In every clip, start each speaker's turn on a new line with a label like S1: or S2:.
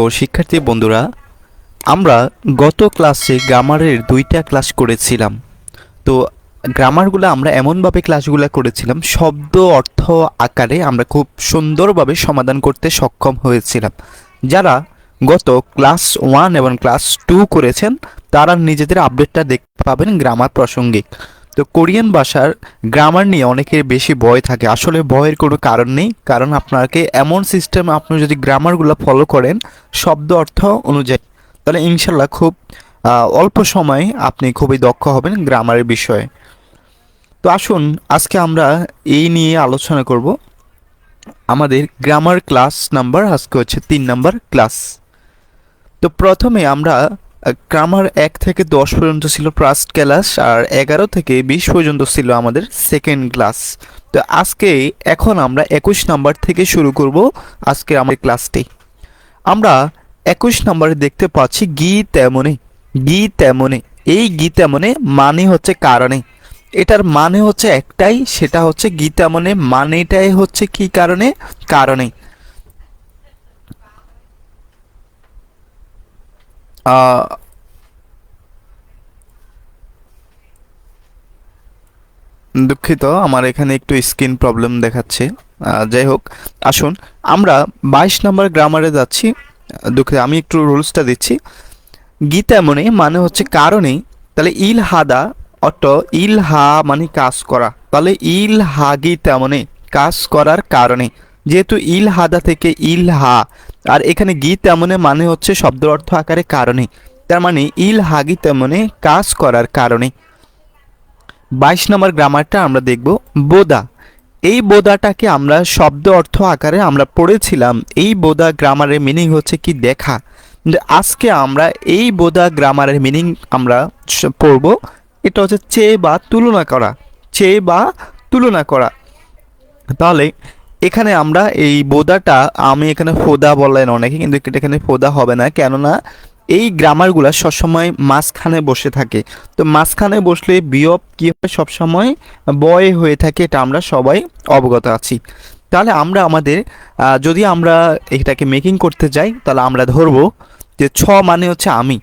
S1: ও শিক্ষার্থী বন্ধুরা, আমরা গত ক্লাসে গ্রামারের দুইটা ক্লাস করেছিলাম। তো গ্রামারগুলো আমরা এমনভাবে ক্লাসগুলো করেছিলাম, শব্দ অর্থ আকারে আমরা খুব সুন্দরভাবে সমাধান করতে সক্ষম হয়েছিলাম। যারা গত ক্লাস ওয়ান এবং ক্লাস টু করেছেন, তারা নিজেদের আপডেটটা দেখতে পাবেন গ্রামার প্রসঙ্গিক তো কোরিয়ান ভাষার গ্রামার নিয়ে অনেকের বেশি ভয় থাকে। আসলে ভয়ের কোনো কারণ নেই, কারণ আপনাকে এমন সিস্টেম আপনি যদি গ্রামারগুলো ফলো করেন, শব্দ অর্থ অনুযায়ী, তাহলে ইনশাল্লাহ খুব অল্প সময়ে আপনি খুবই দক্ষ হবেন গ্রামারের বিষয়ে। তো আসুন, আজকে আমরা এই নিয়ে আলোচনা করব। আমাদের গ্রামার ক্লাস নাম্বার আজকে হচ্ছে তিন নাম্বার ক্লাস তো প্রথমে আমরা গ্রামার এক থেকে দশ পর্যন্ত ছিল ফার্স্ট ক্লাস আর এগারো থেকে বিশ পর্যন্ত ছিল আমাদের সেকেন্ড ক্লাস তো আজকে, এখন আমরা একুশ নাম্বার থেকে শুরু করব আজকে আমাদের ক্লাসটি আমরা একুশ নাম্বারে দেখতে পাচ্ছি গি তেমনে গি তেমনে এই গি তেমনে মানে হচ্ছে কারণে। এটার মানে হচ্ছে একটাই, সেটা হচ্ছে গি তেমনে মানেটাই হচ্ছে কি কারণে? কারণে। দুঃখিত, আমার এখানে একটু স্ক্রিন প্রবলেম দেখাচ্ছে। যাই হোক, আসুন, আমরা বাইশ নম্বর গ্রামারে যাচ্ছি। দুঃখিত, আমি একটু রুলসটা দিচ্ছি। গীতা মনে মানে হচ্ছে কারণে তাহলে ইল হাদা অট ইল হা মানে কাজ করা। তাহলে ইল হা গীতা মনে, কাজ করার কারণে। যেহেতু ইল হাদা থেকে ইল হা, আর এখানে গীত তেমনে মানে হচ্ছে শব্দ অর্থ আকারে কারণে। তার মানে ইল হাগি তেমনে কাজ করার কারণে। বাইশ নম্বর গ্রামারটা আমরা দেখব, বোদা। এই বোদাটাকে আমরা শব্দ অর্থ আকারে আমরা পড়েছিলাম। এই বোদা গ্রামারের মিনিং হচ্ছে কি দেখা। আজকে আমরা এই বোদা গ্রামারের মিনিং আমরা পড়ব, এটা হচ্ছে চেয়ে বা তুলনা করা। চেয়ে বা তুলনা করা। তাহলে এখানে আমরা এই বোদাটা আমি এখানে ফোদা বললেন অনেকে, কিন্তু এখানে ফোদা হবে না। কেননা এই গ্রামারগুলো সবসময় মাঝখানে বসে থাকে। তো মাঝখানে বসলে বিয়প কি হয়? সবসময় বয় হয়ে থাকে, এটা আমরা সবাই অবগত আছি। তাহলে আমরা আমাদের যদি আমরা এটাকে মেকিং করতে যাই, তাহলে আমরা ধরবো যে ছ মানে হচ্ছে আমি।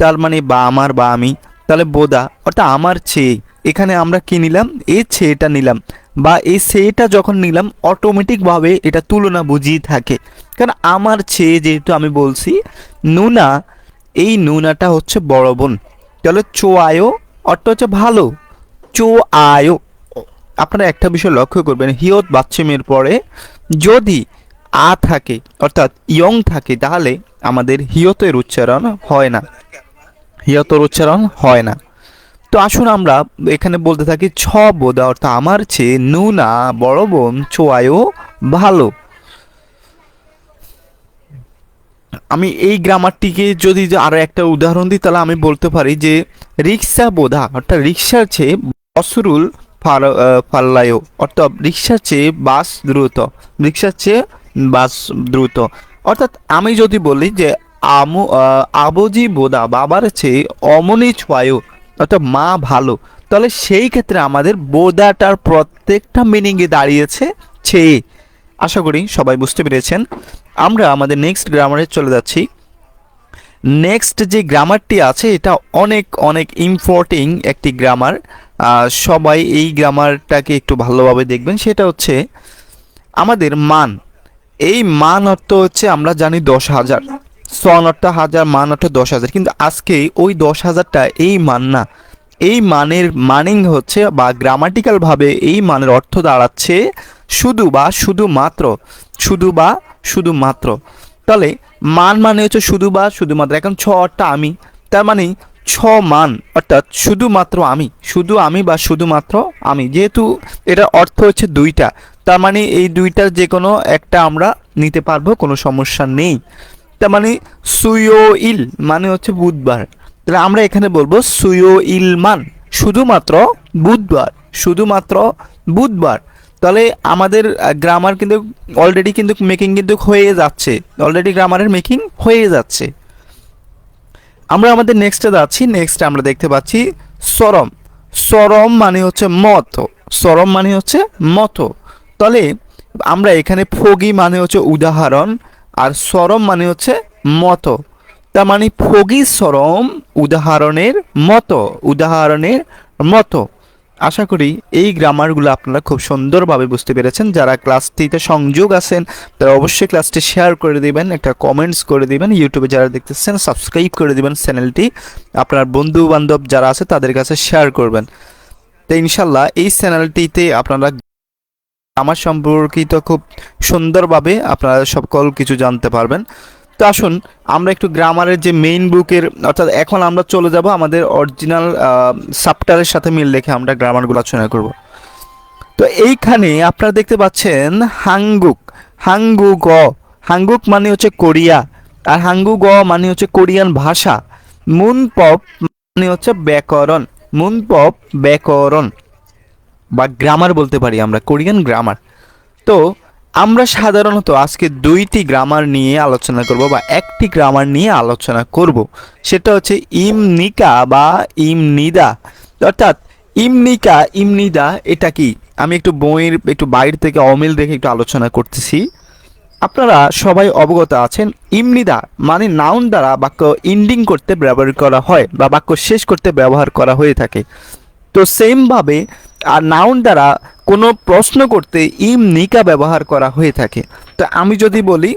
S1: তার মানে বা আমার বা আমি। তাহলে বোদা, অর্থাৎ আমার চেয়ে। এখানে আমরা কি নিলাম? এই ছেটা নিলাম। বা এই সেটা যখন নিলাম অটোমেটিকভাবে এটা তুলনা বুঝিয়ে থাকে। কারণ আমার ছেয়ে যেহেতু আমি বলছি, নুনা, এই নুনাটা হচ্ছে বড় বোন। তাহলে চো আয়ো অর্থ হচ্ছে ভালো। চো আয়ো আপনারা একটা বিষয় লক্ষ্য করবেন, হিয়ত বাচ্চেমের পরে যদি আ থাকে, অর্থাৎ ইয়ং থাকে, তাহলে আমাদের হিয়তের উচ্চারণ হয় না। হিয়তর উচ্চারণ হয় না। তো আসুন আমরা এখানে বলতে থাকি ছ বোধা, অর্থাৎ আমার চেয়ে নুনা, বড় বোন, চোয়ায়ও ভালো। আমি এই গ্রামারটিকে যদি যে আরও একটা উদাহরণ দিই, তাহলে আমি বলতে পারি যে রিক্সা বোধা, অর্থাৎ রিক্সার চেয়ে বসরুল ফাল্লায়ও অর্থাৎ রিক্সার চেয়ে বাস দ্রুত, রিক্সার চেয়ে বাস দ্রুত। অর্থাৎ আমি যদি বলি যে আমু আবজি বোধা বাবার চেয়ে অমনি ছয় অর্থাৎ মা ভালো, তাহলে সেই ক্ষেত্রে আমাদের বোদাটার প্রত্যেকটা মিনিংয়ে দাঁড়িয়েছে চেয়ে আশা করি সবাই বুঝতে পেরেছেন। আমরা আমাদের নেক্সট গ্রামারে চলে যাচ্ছি। নেক্সট যে গ্রামারটি আছে, এটা অনেক অনেক ইম্পর্টিং একটি গ্রামার সবাই এই গ্রামারটাকে একটু ভালোভাবে দেখবেন। সেটা হচ্ছে আমাদের মান। এই মান অর্থ হচ্ছে আমরা জানি দশ হাজার। অর্থ হাজার মান অর্থ দশ হাজার। কিন্তু আজকে ওই দশ হাজারটা এই মান না এই মানের মানিং হচ্ছে বা গ্রামাটিক্যালভাবে এই মানের অর্থ দাঁড়াচ্ছে শুধু বা শুধুমাত্র শুধু বা শুধুমাত্র তাহলে মান মানে হচ্ছে শুধু বা শুধুমাত্র এখন ছ অর্থ আমি, তার মানে ছ মান, অর্থাৎ শুধুমাত্র আমি, শুধু আমি বা শুধুমাত্র আমি। যেহেতু এটার অর্থ হচ্ছে দুইটা, তার মানে এই দুইটার যে কোনো একটা আমরা নিতে পারব, কোনো সমস্যা নেই। তার মানে সুয়ো ইল মানে হচ্ছে বুধবার। তাহলে আমরা এখানে বলব সুয়ো ইল মান, শুধুমাত্র বুধবার শুধুমাত্র বুধবার। তাহলে আমাদের গ্রামার কিন্তু অলরেডি কিন্তু মেকিং কিন্তু হয়ে যাচ্ছে অলরেডি গ্রামারের মেকিং হয়ে যাচ্ছে। আমরা আমাদের নেক্সটে যাচ্ছি নেক্সট আমরা দেখতে পাচ্ছি সরম। সরম মানে হচ্ছে মত, সরম মানে হচ্ছে মত। তাহলে আমরা এখানে ফগি মানে হচ্ছে উদাহরণ আর সরম মানে হচ্ছে মতো। তার মানে ফগিসরম উদাহরণের মতো উদাহরণের মতো। আশা করি এই গ্রামারগুলো আপনারা খুব সুন্দরভাবে বুঝতে পেরেছেন। যারা ক্লাসটিতে সংযোগ আছেন, তারা অবশ্যই ক্লাসটি শেয়ার করে দিবেন, একটা কমেন্টস করে দিবেন। ইউটিউবে যারা দেখতেছেন সাবস্ক্রাইব করে দিবেন চ্যানেলটি আপনার বন্ধু বান্ধব যারা আছে, তাদের কাছে শেয়ার করবেন। তো ইনশাল্লাহ এই চ্যানেলটিতে আপনারা আমার সম্পর্কিত খুব সুন্দরভাবে আপনারা সকল কিছু জানতে পারবেন। তো আসুন, আমরা একটু গ্রামারের যে মেইন বুকের অর্থাৎ এখন আমরা চলে যাব আমাদের অরিজিনাল সাপ্টারের সাথে মিল রেখে আমরা গ্রামারগুলো আলোচনা করব। তো এইখানে আপনারা দেখতে পাচ্ছেন হাঙ্গুক। হাঙ্গু গ হাঙ্গুক মানে হচ্ছে কোরিয়া। আর হাঙ্গু গ মানে হচ্ছে কোরিয়ান ভাষা। মুন পপ মানে হচ্ছে ব্যাকরণ। মুন পপ ব্যাকরণ। বা গ্রামার বলতে পারি আমরা কোরিয়ান গ্রামার তো আমরা সাধারণত আজকে দুইটি গ্রামার নিয়ে আলোচনা করব বা একটি গ্রামার নিয়ে আলোচনা করব। সেটা হচ্ছে ইমনিকা বা ইমনিদা অর্থাৎ ইমনিকা ইমনিদা এটা কি? আমি একটু বইয়ের, একটু বাইরে থেকে অমিল দেখে একটু আলোচনা করতেছি। আপনারা সবাই অবগত আছেন ইমনিদা মানে নাউন দ্বারা বাক্য ইন্ডিং করতে ব্যবহার করা হয় বা বাক্য শেষ করতে ব্যবহার করা হয়ে থাকে। তো সেমভাবে আর নাউন দ্বারা কোনো প্রশ্ন করতে ইম নিকা ব্যবহার করা হয়ে থাকে। তো আমি যদি বলি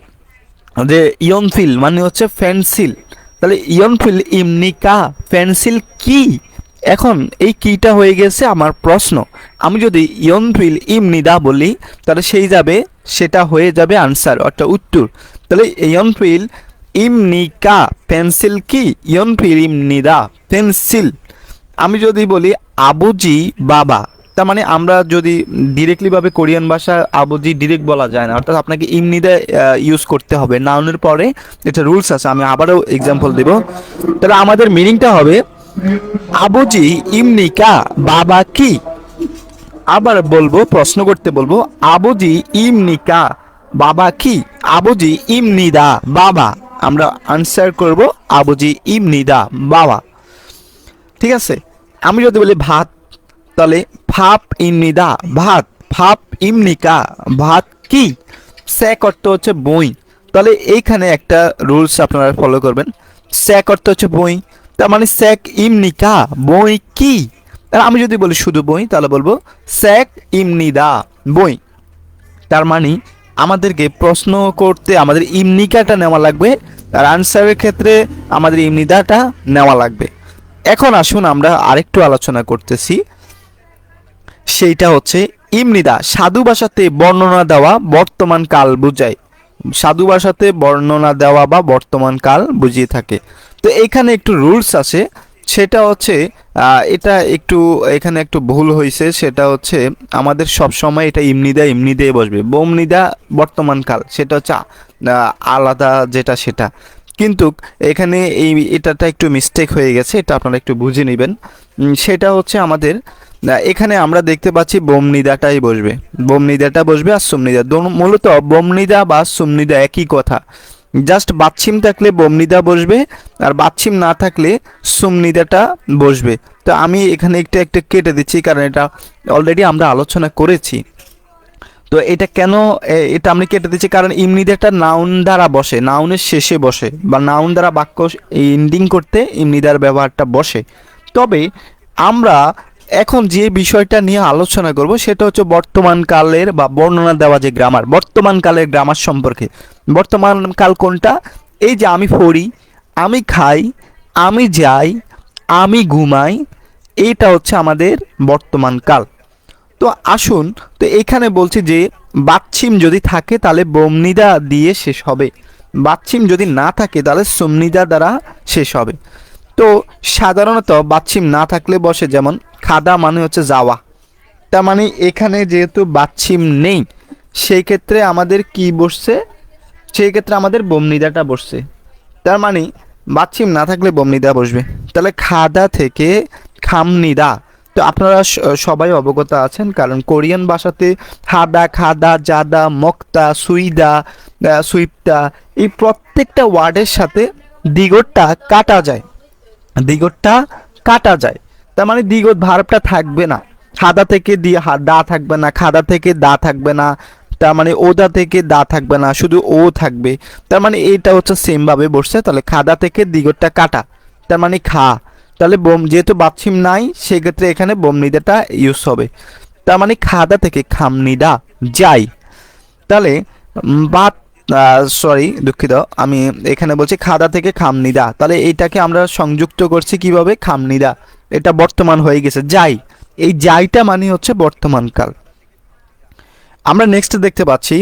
S1: যে ইয়নফিল মানে হচ্ছে ফেন্সিল তাহলে ইয়নফিল ইমনিকা পেন্সিল কি? এখন এই কিটা হয়ে গেছে আমার প্রশ্ন। আমি যদি ইয়নফিল ইমনিদা বলি, তাহলে সেই যাবে, সেটা হয়ে যাবে আনসার অর্থাৎ উত্তর। তাহলে ইয়নফিল ইমনিকা পেন্সিল কি? ইয়নফিল ইমনিদা পেন্সিল আমি যদি বলি আবুজি বাবা তার মানে আমরা যদি ডিরেক্টলি ভাবে কোরিয়ান ভাষা আবুজি ডিরেক্ট বলা যায় না, অর্থাৎ আপনাকে ইমনিদা ইউজ করতে হবে। নাউনের পরে এটা রুলস আছে, আমি আবারও এক্সাম্পল দেব। তাহলে আমাদের মিনিংটা হবে, আবুজি ইমনিকা বাবা কি? আবার বলব, প্রশ্ন করতে বলব, আবুজি ইমনিকা বাবা কি? আবুজি ইমনিদা বাবা। আমরা আনসার করব, আবুজি ইমনিদা বাবা। ঠিক আছে? আমি যদি বলি ভাত, তাহলে ফাপ ইমনিদা ভাত ফাপ ইমনিকা, ভাত কি? স্যাক অর্থ হচ্ছে বই। তাহলে এইখানে একটা রুলস আপনারা ফলো করবেন। স্যাক অর্থ হচ্ছে বই। তার মানে স্যাক ইমনিকা, বই কি? আমি যদি বলি শুধু বই, তাহলে বলব স্যাক ইমনিদা, বই। তার মানে আমাদেরকে প্রশ্ন করতে আমাদের ইমনিকাটা নেওয়া লাগবে আর আনসারের ক্ষেত্রে আমাদের ইমনিদাটা নেওয়া লাগবে। এখন আসুন আমরা আরেকটু আলোচনা করতেছি। সেইটা হচ্ছে ইমনিদা। সাধু ভাষাতে বর্ণনা দেওয়া বর্তমান কাল বুঝায়। সাধু ভাষাতে বর্ণনা দেওয়া বা বর্তমান কাল বুঝিয়ে থাকে। তো এখানে একটু রুলস আছে। সেটা হচ্ছে এটা একটু, এখানে একটু ভুল হয়েছে সেটা হচ্ছে, আমাদের সব সময় এটা ইমনিদা, ইমনিদাই বসবে। বোমনিদা বর্তমান কাল, সেটা হচ্ছে আলাদা যেটা সেটা। কিন্তু এখানে এই এটাটা একটু মিস্টেক হয়ে গেছে, এটা আপনারা একটু বুঝে নেবেন। সেটা হচ্ছে আমাদের এখানে আমরা দেখতে পাচ্ছি বোমনিদাটাই বসবে। বোমনিদাটা বসবে আর সুমনিদা মূলত বোমনিদা বা সুমনিদা একই কথা। জাস্ট বাচ্ছিম থাকলে বোমনিদা বসবে, আর বাচ্ছিম না থাকলে সুমনিদাটা বসবে। তো আমি এখানে একটা একটা কেটে দিচ্ছি, কারণ এটা অলরেডি আমরা আলোচনা করেছি। তো এটা কেন এটা আমি কেটে দিচ্ছি? কারণ ইমনিদাটা নাউন দ্বারা বসে নাউনের শেষে বসে, বা নাউন দ্বারা বাক্য ইন্ডিং করতে ইমনিদার ব্যবহারটা বসে। তবে আমরা এখন যে বিষয়টা নিয়ে আলোচনা করব, সেটা হচ্ছে বর্তমান কালের বা বর্ণনা দেওয়া যে গ্রামার বর্তমান কালের গ্রামার সম্পর্কে। বর্তমান কাল কোনটা? এই যে আমি পড়ি, আমি খাই, আমি যাই, আমি ঘুমাই, এইটা হচ্ছে আমাদের বর্তমান কাল। তো আসুন, তো এখানে বলছি যে বাচ্ছিম যদি থাকে তাহলে বমনিদা দিয়ে শেষ হবে। বাচ্ছিম যদি না থাকে তাহলে সোমনিদা দ্বারা শেষ হবে। তো সাধারণত বাচ্ছিম না থাকলে বসে যেমন খাদা মানে হচ্ছে যাওয়া। তার মানে এখানে যেহেতু বাচ্ছিম নেই, সেই ক্ষেত্রে আমাদের কি বসছে? সেই ক্ষেত্রে আমাদের বমনিদাটা বসছে। তার মানে বাচ্ছিম না থাকলে বমনিদা বসবে। তাহলে খাদা থেকে খামনিদা তো আপনারা সবাই অবগত আছেন, কারণ কোরিয়ান ভাষাতে হাদা, খাদা, জাদা, মক্তা, সুইদা সুইপটা এই প্রত্যেকটা ওয়ার্ডের সাথে দিগটটা কাটা যায়। দিগটটা কাটা যায়। তার মানে দিগট ভার্বটা থাকবে না। খাদা থেকে দিয়ে দা থাকবে না, খাদা থেকে দা থাকবে না, তার মানে ওদা থেকে দা থাকবে না, শুধু ও থাকবে। তার মানে এটা হচ্ছে সেমভাবে বসছে, তাহলে খাদা থেকে দিগরটা কাটা। তার মানে খা। তাহলে বোম যেহেতু বাচ্ছিম নাই, সেক্ষেত্রে এখানে বোমনিদাটা ইউজ হবে। তার মানে খাদা থেকে খামনিদা যাই। তাহলে বাত সরি দুঃখিত, আমি এখানে বলছি খাদা থেকে খামনিদা তাহলে এইটাকে আমরা সংযুক্ত করছি কীভাবে? খামনিদা এটা বর্তমান হয়ে গেছে, যাই। এই যাইটা মানে হচ্ছে বর্তমানকাল। আমরা নেক্সট দেখতে পাচ্ছি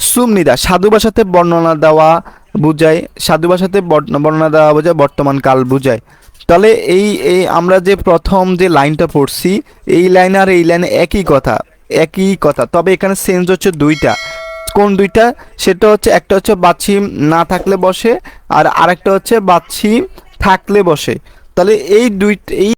S1: সুমনিদা সাধু ভাষাতে বর্ণনা দেওয়া বুঝায়, সাধু ভাষাতে বর্ণ- বর্ণনা দেওয়া বোঝায়, বর্তমান কাল বুঝায়। তাহলে এই এই আমরা যে প্রথম যে লাইনটা পড়ছি, এই লাইন আর এই লাইনে একই কথা একই কথা। তবে এখানে সেন্স হচ্ছে দুইটা। কোন দুইটা? সেটা হচ্ছে একটা হচ্ছে বাচ্চি না থাকলে বসে, আর আরেকটা হচ্ছে বাচ্চি থাকলে বসে। তাহলে এই দুই, এই